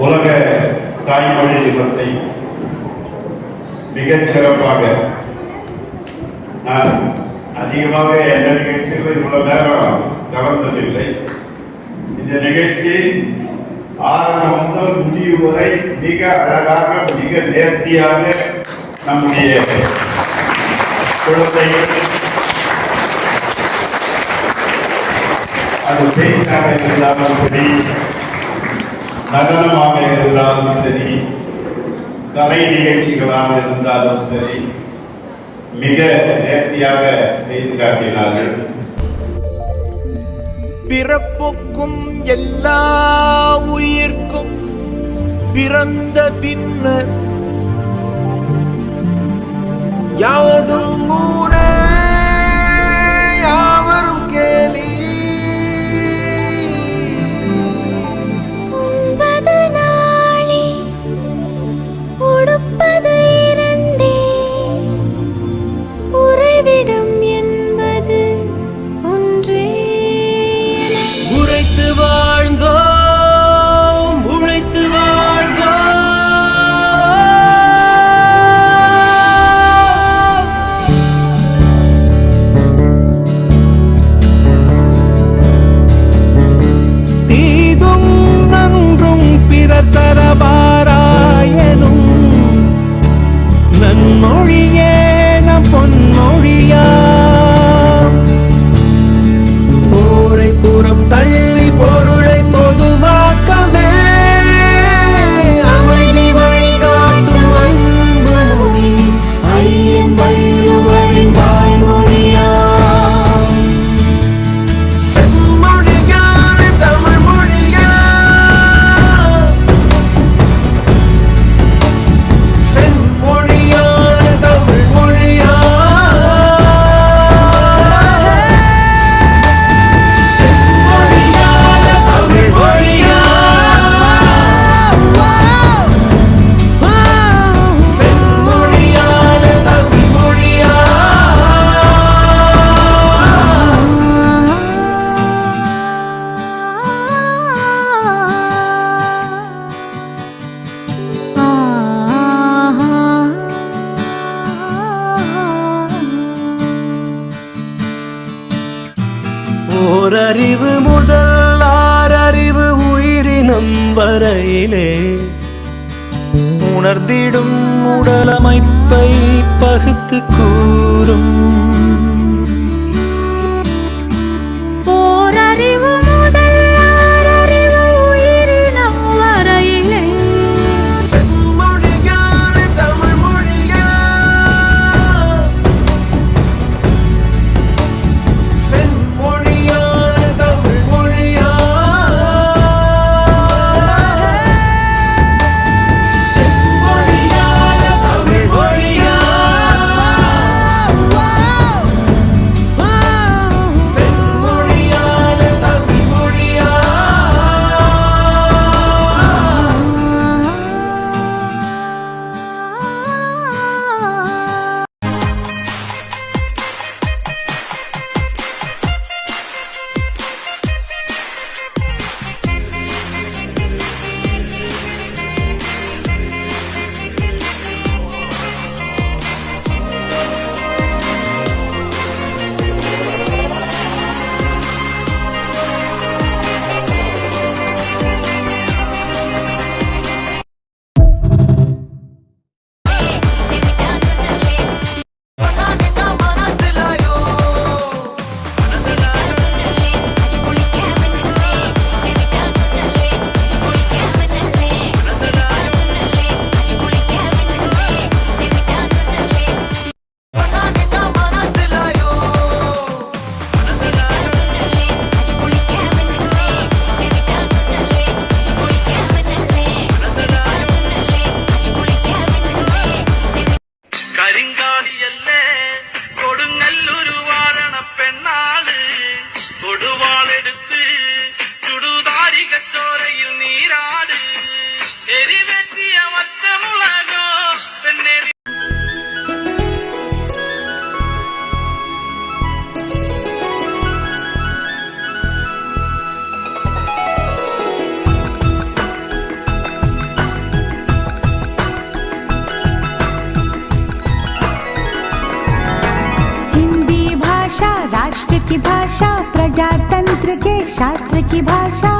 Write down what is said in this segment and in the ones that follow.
உலக தாய்மொழி தினத்தை மிகச் சிறப்பாக நான் அதிகமாக எந்த நிகழ்ச்சியிலும் இவ்வளவு நேரம் கலந்ததில்லை இந்த நிகழ்ச்சி ஆரம்பம் முதல் முடிவு வரை மிக அழகாக மிக நேர்த்தியாக நம்முடைய குழந்தைகள் அது பேச்சாக இருந்தாலும் சரி நடனமாக இருந்தாலும் சரி கலை நிகழ்ச்சிகளாக இருந்தாலும் சரி மிக நேர்த்தியாக செய்து காட்டினார்கள். பிறப்புக்கும் எல்லா உயிர்க்கும் பிறந்த பின்னர் யாவதும் ஊர் வரையிலே உணர்ந்திடும் உடலமைப்பை பகுத்து கூறும் की भाषा प्रजातंत्र के शास्त्र की भाषा।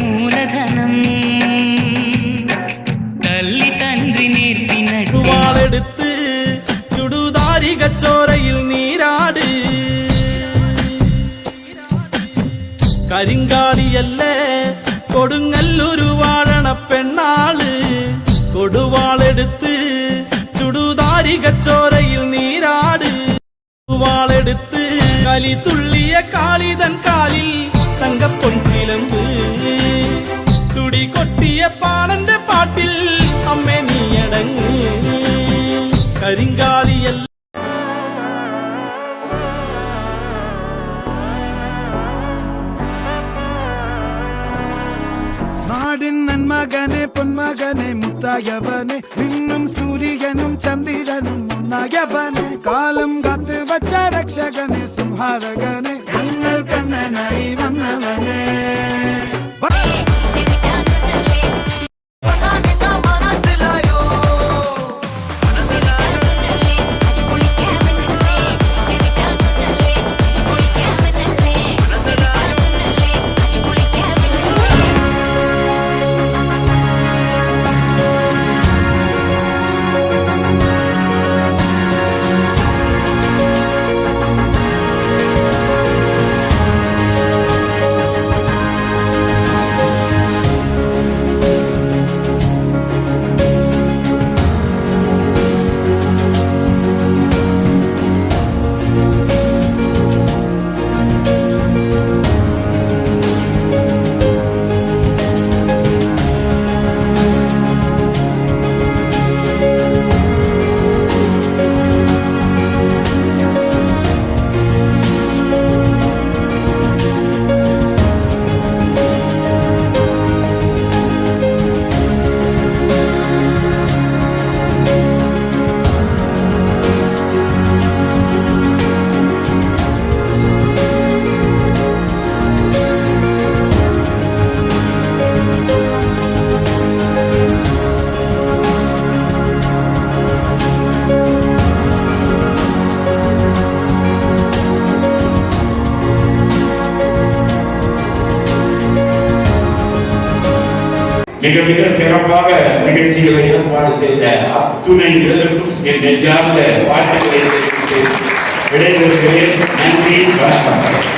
നേർപ്പിനട്ടി ചുടുതാരിക ചുടുതാരികച്ചോരയിൽ നീരാട്. കരിങ്കാളിയല്ലേ കൊടുങ്ങല്ലൊരു വാഴണ പെണ്ണാൾ. കൊടുവാളെടുത്ത് ചുടുതാരികച്ചോരയിൽ നീരാട്. വാളെടുത്ത് കലി തുള്ളിയ കാളിതൻ കാലിൽ തങ്കപ്പൊഞ്ചിലമ്പ് കുടി കൊട്ടിയ പാണന്റെ പാട്ടിൽ അമ്മ നീയടങ്ങ്. കരിങ്കാളിയല്ല നാടിൻ നന്മകനെ പൊന്മകനെ മുത്തായവനെ നിന്നും സൂര്യനും ചന്ദ്രനും ഒന്നായവനെ കാലം കാത്ത് വച്ച രക്ഷകനെ സംഹാരകനെ ഞങ്ങൾ കണ്ണനായി വന്നവനെ. மிக மிக சிறப்பாக நிகழ்ச்சிகளை ஏற்பாடு செய்த அத்துணை இதற்கும் என் நெஞ்சார்ந்த வாழ்த்துக்களை விடைபெறுகிறேன். நன்றி வணக்கம்.